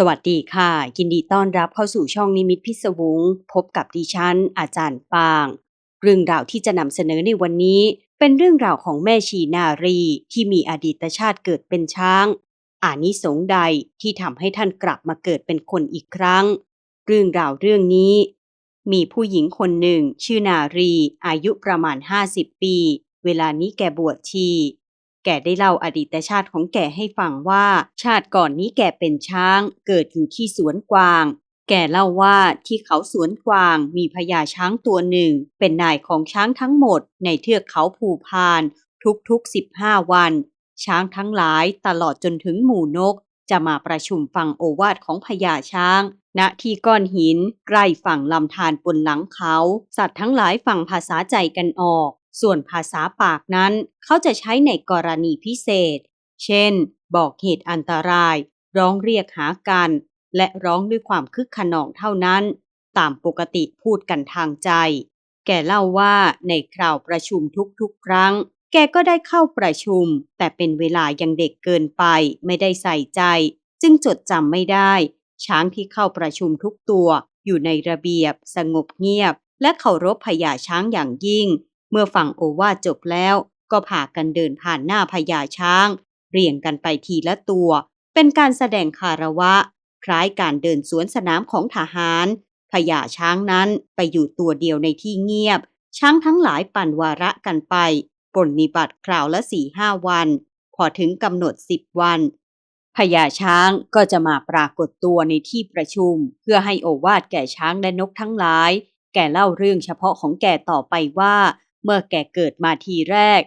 สวัสดีค่ะ ยินดีต้อนรับเข้าสู่ช่องนิมิตพิศวงพบกับดิฉัน อาจารย์ปาง เรื่องราวที่จะนำเสนอในวันนี้ เป็นเรื่องราวของแม่ชีนารีที่มีอดีตชาติเกิดเป็นช้าง อานิสงส์ใดที่ทำให้ท่านกลับมาเกิดเป็นคนอีกครั้ง เรื่องราวเรื่องนี้ มีผู้หญิงคนหนึ่ง ชื่อนารี อายุประมาณ 50 ปี เวลานี้แกบวชชี แกได้เล่าอดีตชาติของแกให้ฟังว่า ชาติก่อนนี้แกเป็นช้าง เกิดอยู่ที่สวนกวาง แกเล่าว่าที่เขาสวนกวางมีพญาช้างตัวหนึ่ง เป็นนายของช้างทั้งหมด ในเทือกเขาภูพาน ทุกๆ 15 วัน ช้างทั้งหลายตลอดจนถึงหมู่นก จะมาประชุมฟังโอวาทของพญาช้าง ณที่ก้อนหินใกล้ฝั่งลำธารบนหลังเขา สัตว์ทั้งหลายฟังภาษาใจกันออก ส่วนภาษาปากนั้น เขาจะใช้ในกรณีพิเศษ เช่น บอกเหตุอันตราย ร้องเรียกหากัน และร้องด้วยความคึกขนองเท่านั้น ตามปกติพูดกันทางใจ แกเล่าว่าในคราวประชุมทุกๆ ครั้ง แกก็ได้เข้าประชุม แต่เป็นเวลายังเด็กเกินไป ไม่ได้ใส่ใจ จึงจดจำไม่ได้ ช้างที่เข้าประชุมทุกตัว อยู่ในระเบียบ สงบเงียบ และเคารพพญาช้างอย่างยิ่ง เมื่อฟังโอวาจบแล้ว ก็พากันเดินผ่านหน้าพญาช้าง เรียงกันไปทีละตัว เป็นการแสดงคารวะ คล้ายการเดินสวนสนามของทหารพญาช้างนั้นไปอยู่ตัวเดียวในที่เงียบ ช้างทั้งหลายปั่นวาระกันไปปนนิบัติคราวละสี่ห้าวัน พอถึงกำหนดสิบวันพญาช้างก็จะมาปรากฏตัวในที่ประชุม เพื่อให้โอวาทแก่ช้างและนกทั้งหลาย แกเล่าเรื่องเฉพาะของแกต่อไปว่า เมื่อแกเกิดมาทีแรก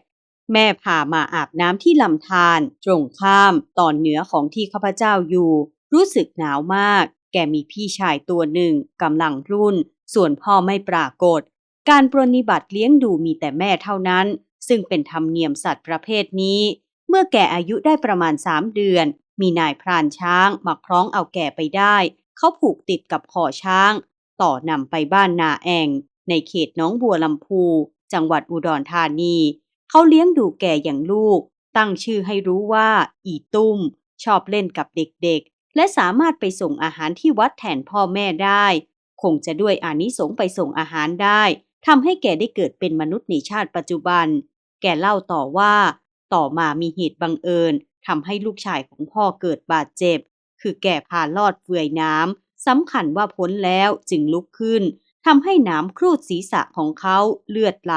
แม่พามาอาบน้ำที่ลำธารตรงข้ามตอนเหนือของที่ข้าพเจ้าอยู่ รู้สึกหนาวมาก แกมีพี่ชายตัวหนึ่งกำลังรุ่น ส่วนพ่อไม่ปรากฏ การปรนิบัติเลี้ยงดูมีแต่แม่เท่านั้น ซึ่งเป็นธรรมเนียมสัตว์ประเภทนี้ เมื่อแกอายุได้ประมาณสามเดือน มีนายพรานช้างมาคล้องเอาแก่ไปได้ เขาผูกติดกับคอช้าง ต่อนำไปบ้านนาแองในเขตน้องบัวลำพู จังหวัดอุดรธานี เขาเลี้ยงดูแกอย่างลูก ตั้งชื่อให้รู้ว่า อีตุ้ม ชอบเล่นกับเด็กๆ และสามารถไปส่งอาหารที่วัดแทนพ่อแม่ได้ คงจะด้วยอานิสงส์ไปส่งอาหารได้ทำให้แกได้เกิดเป็นมนุษย์ในชาติปัจจุบัน แกเล่าต่อว่า ต่อมามีเหตุบังเอิญทำให้ลูกชายของพ่อเกิดบาดเจ็บ คือแกพาลอดเฟือยน้ำสำคัญว่าพ้นแล้วจึงลุกขึ้น ทำให้น้ำครูดศีรษะของเขาเลือดไหล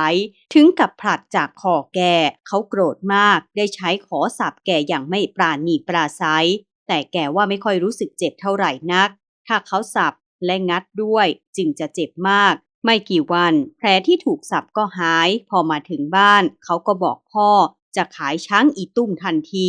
ถึงกับผลัดจากคอแก เขาโกรธมากได้ใช้ขอสับแกอย่างไม่ปราณีปราศัย แต่แกว่าไม่ค่อยรู้สึกเจ็บเท่าไหร่นัก ถ้าเขาสับและงัดด้วยจึงจะเจ็บมาก ไม่กี่วันแผลที่ถูกสับก็หาย พอมาถึงบ้าน เขาก็บอกพ่อจะขายช้างอีตุ้มทันที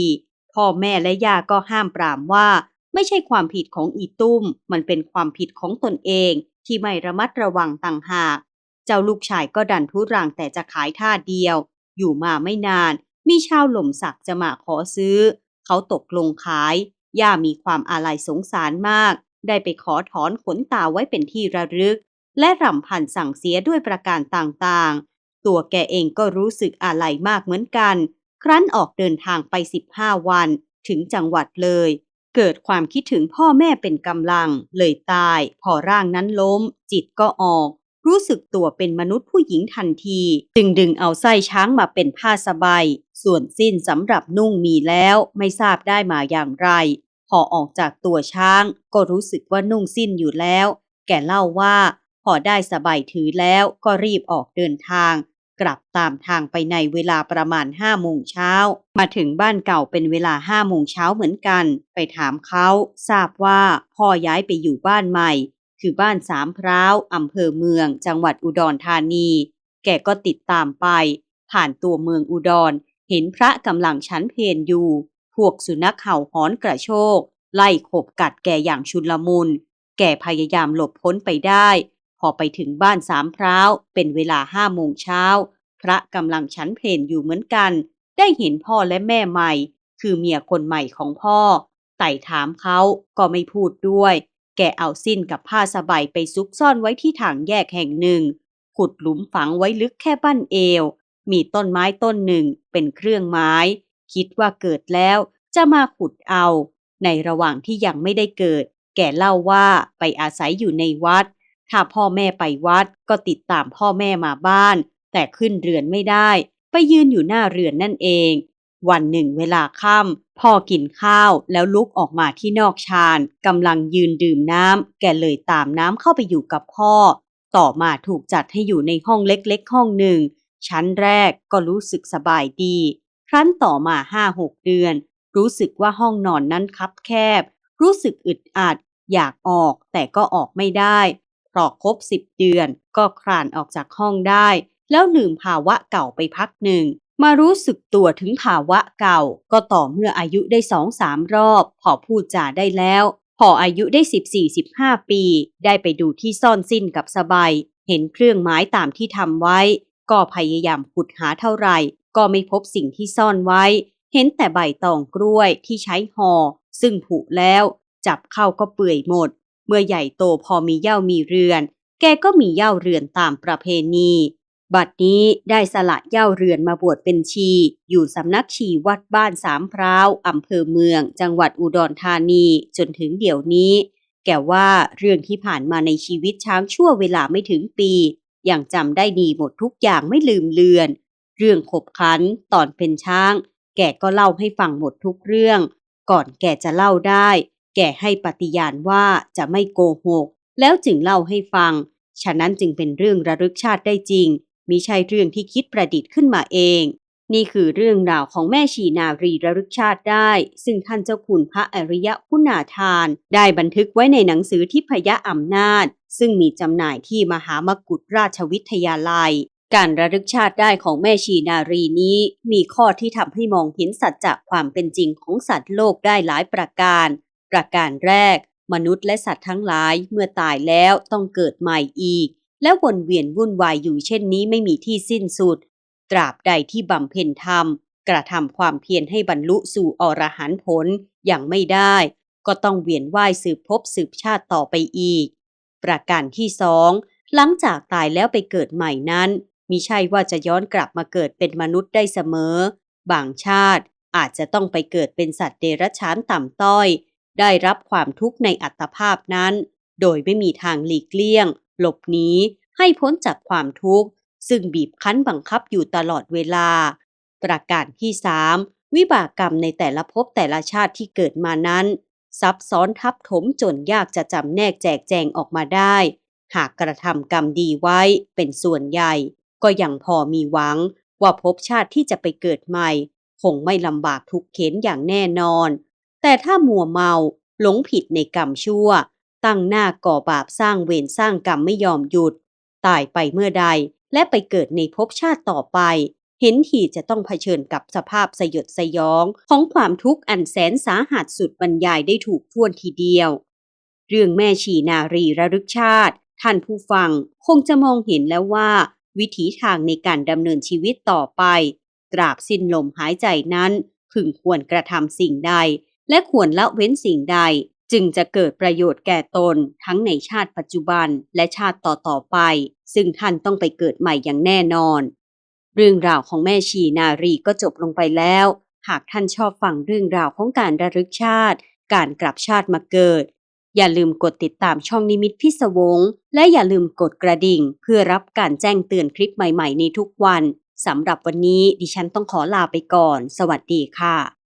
พ่อแม่และย่าก็ห้ามปรามว่า ไม่ใช่ความผิดของอีตุ้ม มันเป็นความผิดของตนเอง ที่ไม่ระมัดระวังต่างหาก เจ้าลูกชายก็ดันทุรังแต่จะขายท่าเดียว อยู่มาไม่นาน มีชาวหล่มสักจะมาขอซื้อ เขาตกลงขาย ย่ามีความอาลัยสงสารมาก ได้ไปขอถอนขนตาไว้เป็นที่ระลึก และรำพันสั่งเสียด้วยประการต่างๆ ตัวแกเองก็รู้สึกอาลัยมากเหมือนกัน ครั้นออกเดินทางไป 15 วัน ถึงจังหวัดเลย เกิดความคิดถึงพ่อแม่เป็นกำลัง เลยตาย พอร่างนั้นล้ม จิตก็ออก รู้สึกตัวเป็นมนุษย์ผู้หญิงทันที จึงดึงเอาไส้ช้างมาเป็นผ้าสบาย ส่วนสิ้นสำหรับนุ่งมีแล้วไม่ทราบได้มาอย่างไร พอออกจากตัวช้าง ก็รู้สึกว่านุ่งสิ้นอยู่แล้ว แกเล่าว่า พอได้สบายถือแล้วก็รีบออกเดินทาง กลับตามทางไปในเวลาประมาณห้าโมงเช้า มาถึงบ้านเก่าเป็นเวลาห้าโมงเช้าเหมือนกัน ไปถามเขาทราบว่าพ่อย้ายไปอยู่บ้านใหม่ คือบ้านสามพร้าวอำเภอเมือง จังหวัดอุดรธานี แกก็ติดตามไป ผ่านตัวเมืองอุดร เห็นพระกำลังชั้นเพนอยู่ พวกสุนัขเห่าหอนกระโชก ไล่ขบกัดแกอย่างชุนลมุน แกพยายามหลบพ้นไปได้ อไปถึงบ้านสามพร้าวเป็นเวลาห้าโมงเช้า พระกำลังฉันเพลนอยู่เหมือนกัน ได้เห็นพ่อและแม่ใหม่ คือเมียคนใหม่ของพ่อ ไต่ถามเขาก็ไม่พูดด้วย แกเอาสิ้นกับผ้าสบายไปซุกซ่อนไว้ที่ถังแยกแห่งหนึ่ง ขุดหลุมฝังไว้ลึกแค่บั้นเอว มีต้นไม้ต้นหนึ่งเป็นเครื่องไม้ คิดว่าเกิดแล้วจะมาขุดเอา ในระหว่างที่ยังไม่ได้เกิด แกเล่าว่าไปอาศัยอยู่ในวัด ถ้าพ่อแม่ไปวัดก็ติดตามพ่อแม่มาบ้าน แต่ขึ้นเรือนไม่ได้ ไปยืนอยู่หน้าเรือนนั่นเอง วันหนึ่งเวลาค่ำพ่อกินข้าวแล้วลุกออกมาที่นอกชานกำลังยืนดื่มน้ำแกเลยตามน้ำเข้าไปอยู่กับพ่อ ต่อมาถูกจัดให้อยู่ในห้องเล็กๆ ห้องหนึ่ง ชั้นแรกก็รู้สึกสบายดี ครั้นต่อมาห้าหกเดือน รู้สึกว่าห้องนอนนั้นคับแคบ รู้สึกอึดอัด อยากออกแต่ก็ออกไม่ได้ พอครบสิบเดือน ก็คลานออกจากห้องได้ แล้วลืมภาวะเก่าไปพักหนึ่ง มารู้สึกตัวถึงภาวะเก่า ก็ต่อเมื่ออายุได้สองสามรอบ พอพูดจาได้แล้ว พออายุได้สิบสี่สิบห้าปี ได้ไปดูที่ซ่อนสิ้นกับสบายเห็นเครื่องไม้ตามที่ทำไว้ ก็พยายามขุดหาเท่าไหร่ ก็ไม่พบสิ่งที่ซ่อนไว้ เห็นแต่ใบตองกล้วยที่ใช้ห่อซึ่งผุแล้ว จับเข้าก็เปื่อยหมด เมื่อใหญ่โตพอมีเย้ามีเรือน แกก็มีเย้าเรือนตามประเพณี บัดนี้ได้สละเย้าเรือนมาบวชเป็นชี อยู่สำนักชีวัดบ้านสามพร้าวอำเภอเมือง จังหวัดอุดรธานีจนถึงเดี๋ยวนี้ แกว่าเรื่องที่ผ่านมาในชีวิตช้างชั่วเวลาไม่ถึงปียังจำได้ดีหมดทุกอย่างไม่ลืมเลือน เรื่องขบขันตอนเป็นช้าง แกก็เล่าให้ฟังหมดทุกเรื่อง ก่อนแกจะเล่าได้ แกให้ปฏิญาณว่าจะไม่โกหก แล้วจึงเล่าให้ฟัง ฉะนั้นจึงเป็นเรื่องระลึกชาติได้จริงมิใช่เรื่องที่คิดประดิษฐ์ขึ้นมาเอง นี่คือเรื่องราวของแม่ชีนารีระลึกชาติได้ ซึ่งท่านเจ้าคุณพระอริยะคุณาทาน ได้บันทึกไว้ในหนังสือทิพยอำนาจ ซึ่งมีจำหน่ายที่มหามกุฏราชวิทยาลัย การระลึกชาติได้ของแม่ชีนารีนี้ มีข้อที่ทำให้มองเห็นสัจจะความเป็นจริงของสัตว์โลกได้หลายประการ ประการแรก มนุษย์และสัตว์ทั้งหลายเมื่อตายแล้วต้องเกิดใหม่อีก และวนเวียนวุ่นวายอยู่เช่นนี้ไม่มีที่สิ้นสุด ตราบใดที่บำเพ็ญธรรม กระทำความเพียรให้บรรลุสู่อรหันผลอย่างไม่ได้ ก็ต้องเวียนว่ายสืบภพสืบชาติต่อไปอีก ประการที่สองหลังจากตายแล้วไปเกิดใหม่นั้นมิใช่ว่าจะย้อนกลับมาเกิดเป็นมนุษย์ได้เสมอ บางชาติอาจจะต้องไปเกิดเป็นสัตว์เดรัจฉานต่ำต้อย ได้รับความทุกข์ในอัตภาพนั้น โดยไม่มีทางหลีกเลี่ยง หลบหนีให้พ้นจากความทุกข์ ซึ่งบีบคั้นบังคับอยู่ตลอดเวลา ประการที่สามวิบากกรรมในแต่ละภพแต่ละชาติที่เกิดมานั้น ซับซ้อนทับถมจนยากจะจำแนกแจกแจงออกมาได้ หากกระทำกรรมดีไว้เป็นส่วนใหญ่ ก็ยังพอมีหวัง ว่าภพชาติที่จะไปเกิดใหม่ คงไม่ลำบากทุกข์เข็นอย่างแน่นอน แต่ถ้ามัวเมาหลงผิดในกรรมชั่ว ตั้งหน้าก่อบาปสร้างเวรสร้างกรรมไม่ยอมหยุด ตายไปเมื่อใดและไปเกิดในภพชาติต่อไป เห็นทีจะต้องเผชิญกับสภาพสยดสยองของความทุกข์อันแสนสาหัสสุดบรรยายได้ถูกท่วนทีเดียว เรื่องแม่ชีนารีระลึกชาติ ท่านผู้ฟังคงจะมองเห็นแล้วว่า วิถีทางในการดำเนินชีวิตต่อไป ตราบสิ้นลมหายใจนั้นพึงควรกระทำสิ่งใด และควรละเว้นสิ่งใด จึงจะเกิดประโยชน์แก่ตนทั้งในชาติปัจจุบันและชาติต่อๆไป ซึ่งท่านต้องไปเกิดใหม่อย่างแน่นอน เรื่องราวของแม่ชีนารีก็จบลงไปแล้ว หากท่านชอบฟังเรื่องราวของการระลึกชาติ การกลับชาติมาเกิด อย่าลืมกดติดตามช่องนิมิตพิศวง และอย่าลืมกดกระดิ่ง เพื่อรับการแจ้งเตือนคลิปใหม่ๆในทุกวันสำหรับวันนี้ดิฉันต้องขอลาไปก่อน สวัสดีค่ะ